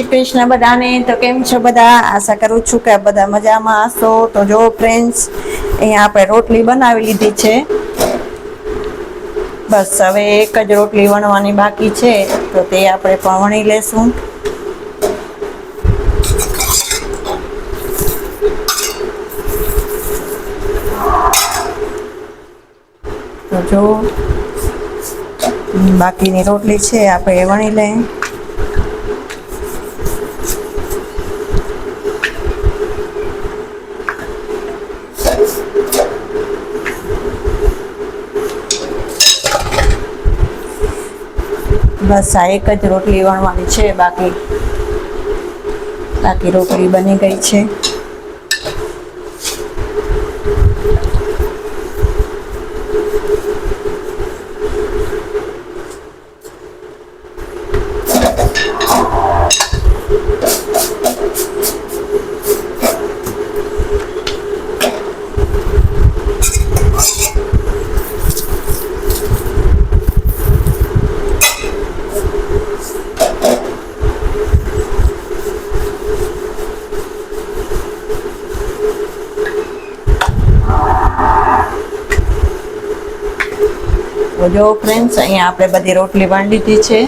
શ્રી કૃષ્ણ બધાને. તો કેમ છો બધા? આશા કરું છું કે બધા મજામાં હશો. તો જો ફ્રેન્ડ્સ અહીંયા આપણે રોટલી બનાવી લીધી છે. બસ હવે એક જ રોટલી વણવાની બાકી છે. તો તે આપણે પણ વણી લેશું. તો જો, બાકીની રોટલી છે, આપણે વણી લઈએ. બસ આ એક જ રોટલી વણવાની છે બાકી બાકી રોટલી બની ગઈ છે. તો જો ફ્રેન્ડ્સ અહીંયા આપણે બધી રોટલી વણી લીધી છે.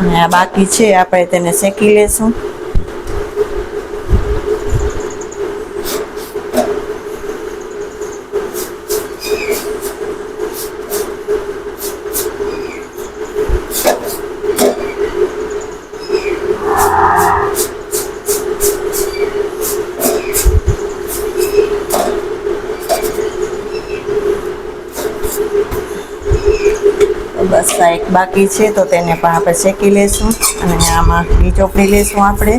અને આ બાકી છે, આપણે તેને શેકી લેશું તો બસ આ એક બાકી છે, તો તેને પણ આપણે શેકી લેશું અને આમાં ઘી ચોપડી લેશું આપણે.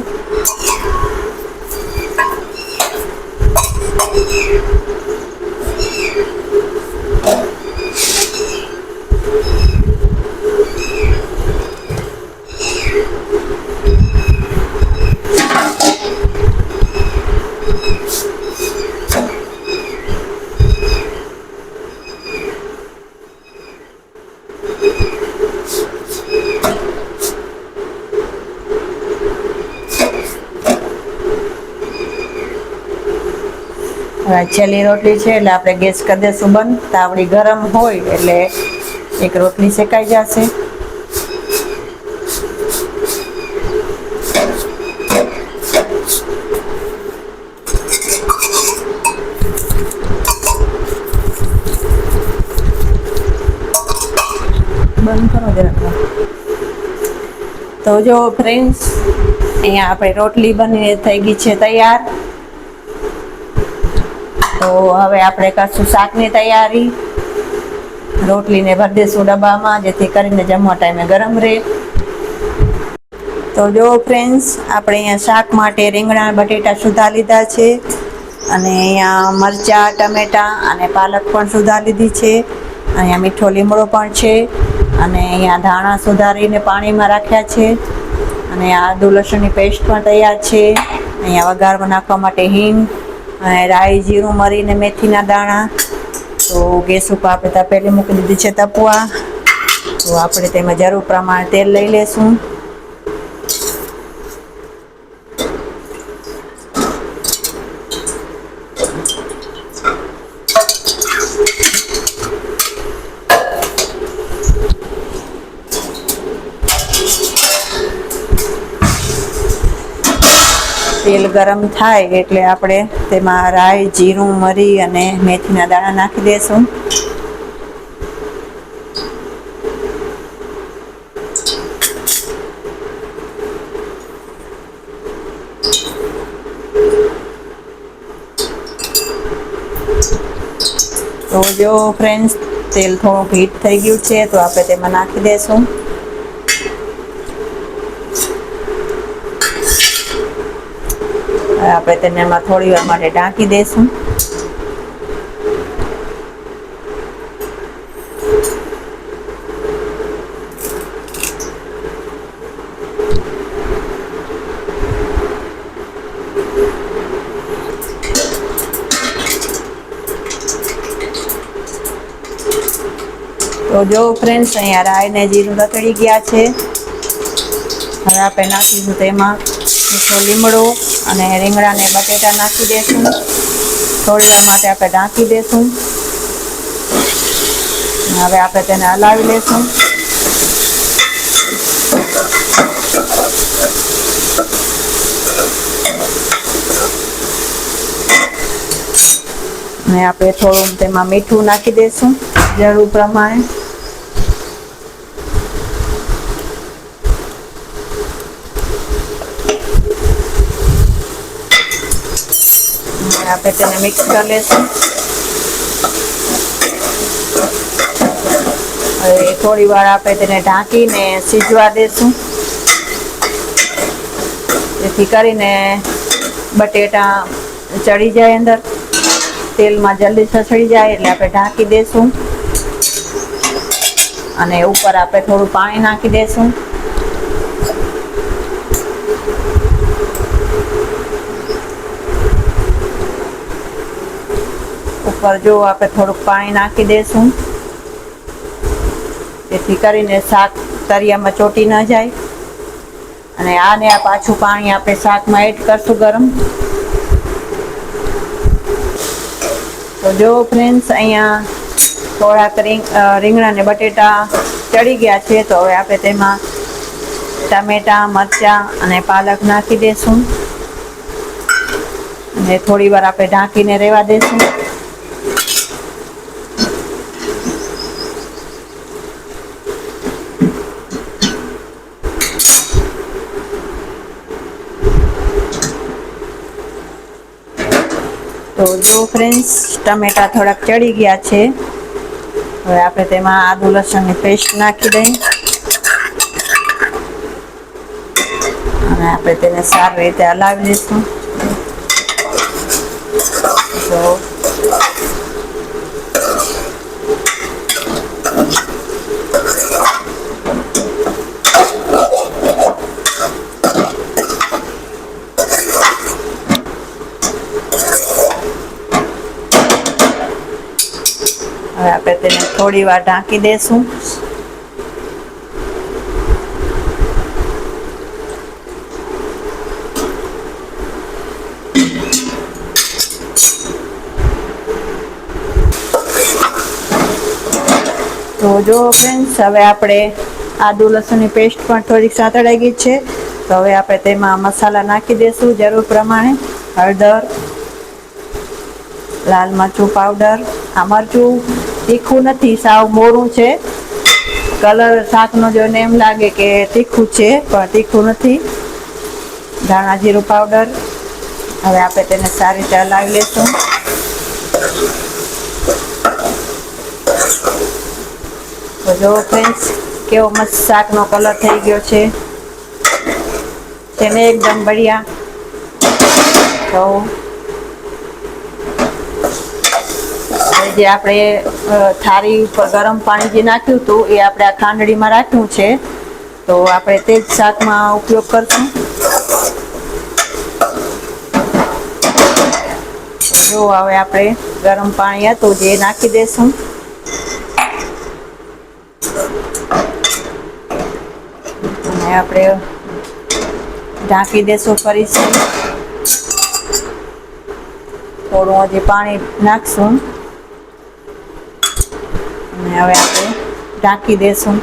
છેલ્લી રોટલી છે એટલે આપણે ગેસ કરી દઈશું બંધ. તાવડી ગરમ હોય એટલે એક રોટલી શેકાઈ જશે. બંધ કરો તો જો ફ્રેન્ડ્સ અહીંયા આપણે રોટલી બનીને થઈ ગઈ છે તૈયાર. તો હવે આપણે કરશું શાકની તૈયારી. રોટલીને ભરી દઈશું ડબ્બામાં, જેથી કરીને જમવા ટાઈમે ગરમ રહે. તો જો ફ્રેન્ડ્સ, આપણે અહીંયા શાક માટે રીંગણા, બટેટા સુધા લીધા છે. અને અહીંયા મરચાં, ટમેટાં અને પાલક પણ સુધા લીધી છે. અહીંયા મીઠો લીમડો પણ છે. અને અહીંયા ધાણા સુધારીને પાણીમાં રાખ્યા છે. અને આદુ લસણની પેસ્ટ પણ તૈયાર છે. અહીંયા વઘારમાં નાખવા માટે હિંગ રાઈ જીરું મરીને મેથીના દાણા. તો ગેસ ઉપર આપણે તપેલી મૂકી દીધી છે તપવા. તો આપણે તેમાં જરૂર પ્રમાણે તેલ લઈ લેશું. તેલ ગરમ થાય એટલે આપણે તેમાં રાઈ, જીરું, મરી અને મેથીના દાણા નાખી દઈશું તો જો ફ્રેન્ડ્સ તેલ થોડુંક હીટ થઈ ગયું છે, તો આપણે તેમાં નાખી દઈશું હવે આપણે તેને એમાં થોડી વાર માટે ઢાંકી દઈશું. તો જો ફ્રેન્ડ્સ અહીંયા રાય ને જીરું રતડી ગયા છે. હવે આપણે નાખીશું તેમાં લીમડો. અને રીંગણાને બટેટા નાખી દઈશું થોડી વાર માટે આપણે ઢાંકી દઈશું હવે આપણે તેને હલાવી લઈશું ને આપણે થોડું તેમાં મીઠું નાખી દઈશું જરૂર પ્રમાણે. આપણે તેને મિક્સ કરી લેશું. હવે થોડી વાર આપણે તેને ઢાંકીને સીજવા દેશું. જેથી કરીને બટેટા ચડી જાય અંદર. તેલમાં જલ્દી સસડી જાય એટલે આપણે ઢાંકી દેશું. અને ઉપર આપણે થોડું પાણી નાખી દઈશું ઉપર જો આપણે થોડુંક પાણી નાખી દઈશું જેથી કરીને શાક તરિયામાં ચોટી ન જાય. અને આને આ પાછું પાણી આપણે શાકમાં એડ કરશું ગરમ. તો જો ફ્રેન્ડ્સ અહીંયા થોડાક રીંગ રીંગણા ને બટેટા ચડી ગયા છે, તો હવે આપણે તેમાં ટમેટા, મરચાં અને પાલક નાખી દઈશું અને થોડી વાર આપણે ઢાંકીને રહેવા દઈશું તો જો ફ્રેન્ડ્સ ટમેટા થોડાક ચડી ગયા છે. હવે આપણે તેમાં આદુ લસણની પેસ્ટ નાખી દઈએ અને આપણે તેને સારી રીતે હલાવી દઈશું તો હવે આપણે તેને થોડી વાર ઢાંકી દેશું. તો જો ફ્રેન્ડ્સ હવે આપણે આદુ લસણની પેસ્ટ પણ થોડીક સાતળાઈ ગઈ છે. તો હવે આપણે તેમાં મસાલા નાખી દઈશું જરૂર પ્રમાણે. હળદર, લાલ મરચું પાવડર આ મરચું તીખું નથી, સાવ મોરું છે. કલર શાકનો જોઈને એમ લાગે કે તીખું છે, પણ તીખું નથી. ધાણા જીરું પાવડર હવે આપણે તેને સારી રીતે હલાવી લઈશું તો જો ફ્રેન્ડ્સ કેવો મસ્ત શાકનો કલર થઈ ગયો છે. તેને એકદમ બઢિયા. તો હવે જે આપણે થાળી ઉપર ગરમ પાણી જે નાખ્યું હતું, એ આપણે આ ખાંડડીમાં રાખ્યું છે. તો આપણે તે જ શાકમાં ઉપયોગ કરશું. જો હવે આપણે ગરમ પાણી હતું જે નાખી દેશું. અને આપણે ઢાંકી દેશું ફરીથી. થોડું હજી પાણી નાખશું. અને હવે આપણે ઢાંકી દેશું.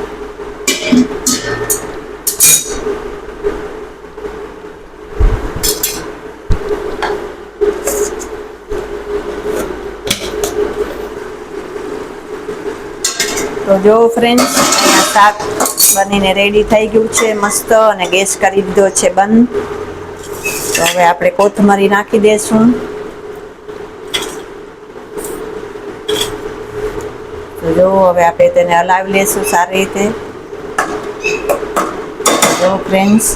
તો જો ફ્રેન્ડ્સ શાક બનીને રેડી થઈ ગયું છે, મસ્ત અને ગેસ કરી દીધો છે બંધ. તો હવે આપણે કોથમરી નાખી દઈશું તો જો હવે આપણે તેને હલાવી લેશું સારી રીતે. જો ફ્રેન્ડ્સ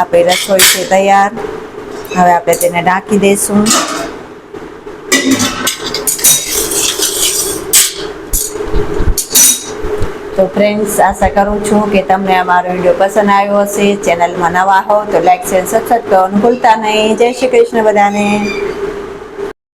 આપણી રસોઈ છે તૈયાર. હવે આપણે તેને ઢાંકી દઈશું તો ફ્રેન્ડ્સ આશા કરું છું કે તમને અમારો વીડિયો પસંદ આવ્યો હશે. ચેનલમાં નવા હો તો લાઈક શેર સબસ્ક્રાઈબ કરવાનું ભૂલતા નહીં. જય શ્રી કૃષ્ણ બધાને.